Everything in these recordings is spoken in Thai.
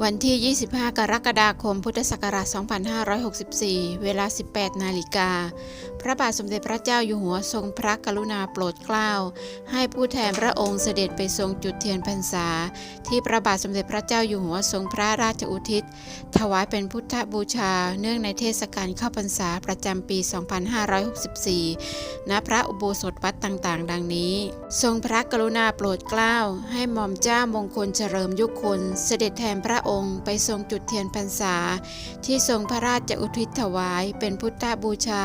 วันที่ 25 กรกฎาคม พุทธศักราช 2564 เวลา 18 นาฬิกา พระบาทสมเด็จพระเจ้าอยู่หัวทรงพระกรุณาโปรดเกล้า ให้ผู้แทนพระองค์เสด็จไปทรงจุดเทียนพรรษา ที่พระบาทสมเด็จพระเจ้าอยู่หัวทรงพระราชอุทิศ ถวายเป็นพุทธบูชา เนื่องในเทศกาลเข้าพรรษาประจำปี 2564 ณ พระอุโบสถวัดต่างๆ ดังนี้ ทรงพระกรุณาโปรดเกล้า ให้หม่อมเจ้ามงคลเฉลิมยุคคลเสด็จแทนพระองค์ไปทรงจุดเทียนพรรษา ที่ทรงพระราชอุทิศถวายเป็นพุทธบูชา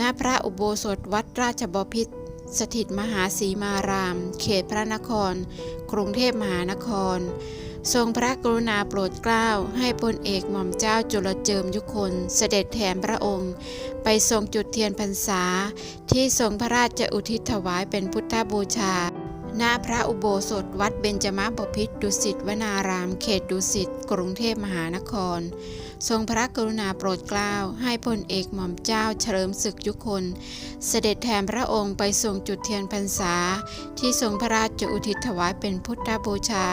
ณพระอุโบสถวัดราชบพิตรสถิตมหาสีมาราม เขตพระนคร กรุงเทพมหานคร ทรงพระกรุณาโปรดเกล้า ให้พลเอกหม่อมเจ้าจุลเจิมยุคน เสด็จแทนพระองค์ ไปทรงจุดเทียนพรรษา ที่ทรงพระราชอุทิศถวายเป็นพุทธบูชา ณพระอุโบสถวัดเบญจมบพิตรดุสิตวนาราม เขตดุสิตกรุงเทพมหานคร ทรงพระกรุณาโปรดเกล้า ให้พลเอกหม่อมเจ้าเฉลิมศึกยุคน เสด็จแทนพระองค์ไปทรงจุดเทียนพรรษา ที่ทรงพระราชอุทิศถวายเป็นพุทธบูชา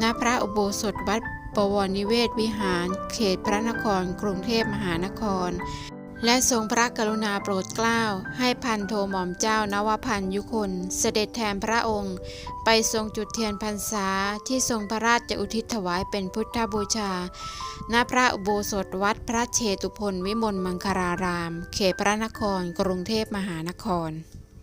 ณพระอุโบสถวัดปวรนิเวศวิหาร เขตพระนคร กรุงเทพมหานคร และทรงพระกรุณาโปรดเกล้า ให้พันโทหม่อมเจ้านวพันยุคนเสด็จแทนพระองค์ ไปทรงจุดเทียนพรรษาที่ทรงพระราชอุทิศถวายเป็นพุทธบูชา ณพระอุโบสถวัดพระเชตุพนวิมลมังคาราราม เขตพระนครกรุงเทพมหานคร